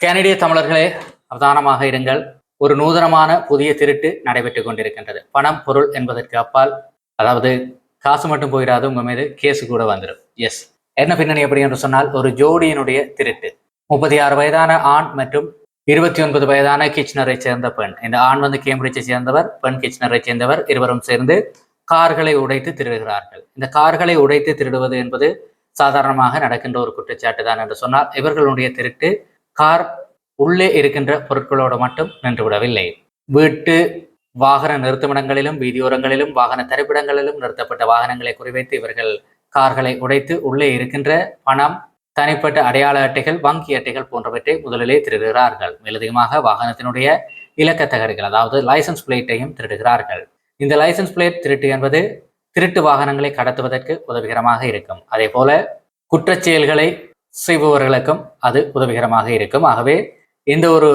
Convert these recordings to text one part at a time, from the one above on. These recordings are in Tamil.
கனடிய தமிழர்களே அவதானமாக இருங்கள். ஒரு நூதனமான புதிய திருட்டு நடைபெற்றுக் கொண்டிருக்கின்றது. பணம் பொருள் என்பதற்கு அப்பால் அதாவது காசு மட்டும் போயிடாது உங்க மீது கேஸு கூட வந்துடும் எஸ் என்ன பின்னணி எப்படி என்று சொன்னால் ஒரு ஜோடியினுடைய திருட்டு. முப்பத்தி ஆறு வயதான ஆண் மற்றும் இருபத்தி ஒன்பது வயதான கிச்சனரை சேர்ந்த பெண். இந்த ஆண் வந்து கேம்பிரிட்ஜை சேர்ந்தவர் பெண் கிச்சனரை சேர்ந்தவர் இருவரும் சேர்ந்து கார்களை உடைத்து திருடுகிறார்கள். இந்த கார்களை உடைத்து திருடுவது என்பது சாதாரணமாக நடக்கின்ற ஒரு குற்றச்சாட்டு தான் என்று சொன்னால் இவர்களுடைய திருட்டு கார் உள்ளே இருக்கின்ற பொருட்களோடு மட்டும் நின்றுவிடவில்லை வீட்டு வாகன நிறுத்துமிடங்களிலும் வீதியோரங்களிலும் வாகன தரிப்பிடங்களிலும் நிறுத்தப்பட்ட வாகனங்களை குறிவைத்து இவர்கள் கார்களை உடைத்து உள்ளே இருக்கின்ற பணம் தனிப்பட்ட அடையாள அட்டைகள் வங்கி அட்டைகள் போன்றவற்றை முதலிலே திருடுகிறார்கள். மேலதிகமாக வாகனத்தினுடைய இலக்க தகடுகள் அதாவது லைசன்ஸ் பிளேட்டையும் திருடுகிறார்கள். இந்த லைசன்ஸ் பிளேட் திருட்டு என்பது திருட்டு வாகனங்களை கடத்துவதற்கு உதவிகரமாக இருக்கும். அதே போல குற்றச்செயல்களை செய்பவர்களுக்கும் அது உதவிகரமாக இருக்கும். ஆகவே இந்த ஒரு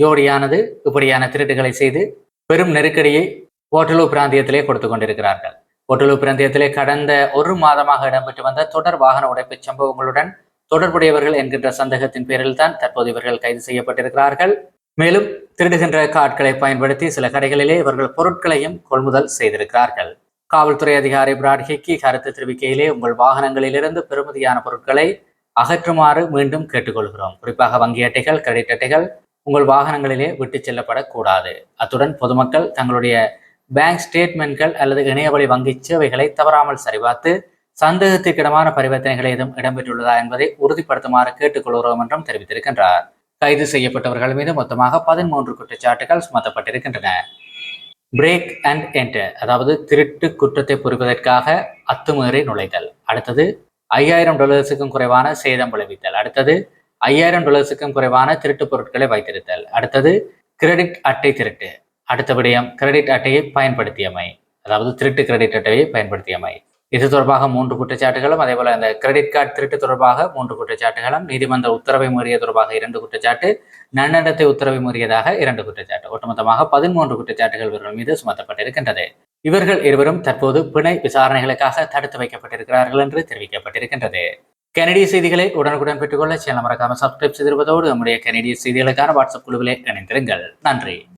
ஜோடியானது இப்படியான திருட்டுகளை செய்து பெரும் நெருக்கடியை ஓட்டலூர் பிராந்தியத்திலே கொடுத்து கொண்டிருக்கிறார்கள். ஓட்டலூர் பிராந்தியத்திலே கடந்த ஒரு மாதமாக இடம்பெற்று வந்த தொடர் வாகன உடைப்பு சம்பவங்களுடன் தொடர்புடையவர்கள் என்கின்ற சந்தேகத்தின் பேரில் தான் தற்போது இவர்கள் கைது செய்யப்பட்டிருக்கிறார்கள். மேலும் திருடுகின்ற காட்களை பயன்படுத்தி சில கடைகளிலே இவர்கள் பொருட்களையும் கொள்முதல் செய்திருக்கிறார்கள். காவல்துறை அதிகாரி பிராட்ஹிக்கி கருத்து தெரிவிக்கையிலே உங்கள் வாகனங்களிலிருந்து பெறுமதியான பொருட்களை அகற்றுமாறு மீண்டும் கேட்டுக்கொள்கிறோம். குறிப்பாக வங்கி அட்டைகள் கிரெடிட் அட்டைகள் உங்கள் வாகனங்களிலே விட்டு செல்லப்படக்கூடாது. அத்துடன் பொதுமக்கள் தங்களுடைய பேங்க் ஸ்டேட்மெண்ட்கள் அல்லது இணையவழி வங்கி சேவைகளை தவறாமல் சரிபார்த்து சந்தேகத்திற்கிடமான பரிவர்த்தனைகள் ஏதும் இடம்பெற்றுள்ளதா என்பதை உறுதிப்படுத்துமாறு கேட்டுக்கொள்கிறோம் என்றும் தெரிவித்திருக்கின்றார். கைது செய்யப்பட்டவர்கள் மீது மொத்தமாக பதிமூன்று குற்றச்சாட்டுகள் சுமத்தப்பட்டிருக்கின்றன. பிரேக் அண்ட் என்டர் அதாவது திருட்டு குற்றத்தை புரிவதற்காக அத்துமீறி நுழைதல். அடுத்தது ஐயாயிரம் டாலர்ஸுக்கும் குறைவான சேதம் விளைவித்தல். அடுத்தது ஐயாயிரம் டாலர்ஸுக்கும் குறைவான திருட்டு பொருட்களை வைத்திருத்தல். அடுத்தது கிரெடிட் அட்டை திருட்டு. அடுத்த விடயம் கிரெடிட் அட்டையை பயன்படுத்தியமை. அதாவது திருட்டு கிரெடிட் அட்டையை பயன்படுத்தியமை. இது தொடர்பாக மூன்று குற்றச்சாட்டுகளும் அதே போல அந்த கிரெடிட் கார்டு திருட்டு தொடர்பாக மூன்று குற்றச்சாட்டுகளும் நீதிமன்ற உத்தரவை மீறிய தொடர்பாக இரண்டு குற்றச்சாட்டு நன்னடத்தை உத்தரவை மீறியதாக இரண்டு குற்றச்சாட்டு. ஒட்டுமொத்தமாக பதிமூன்று குற்றச்சாட்டுகள் இவர்கள் மீது சுமத்தப்பட்டிருக்கின்றது. இவர்கள் இருவரும் தற்போது பிணை விசாரணைகளுக்காக தடுத்து வைக்கப்பட்டிருக்கிறார்கள் என்று தெரிவிக்கப்பட்டிருக்கின்றது. கனடிய செய்திகளை உடனுக்குடன் பெற்றுக்கொள்ள சேனல் மறக்காம சப்ஸ்கிரைப் செய்திருப்பதோடு நம்முடைய கனடிய செய்திகளுக்கான வாட்ஸ்அப் குழுவிலே இணைந்திருங்கள். நன்றி.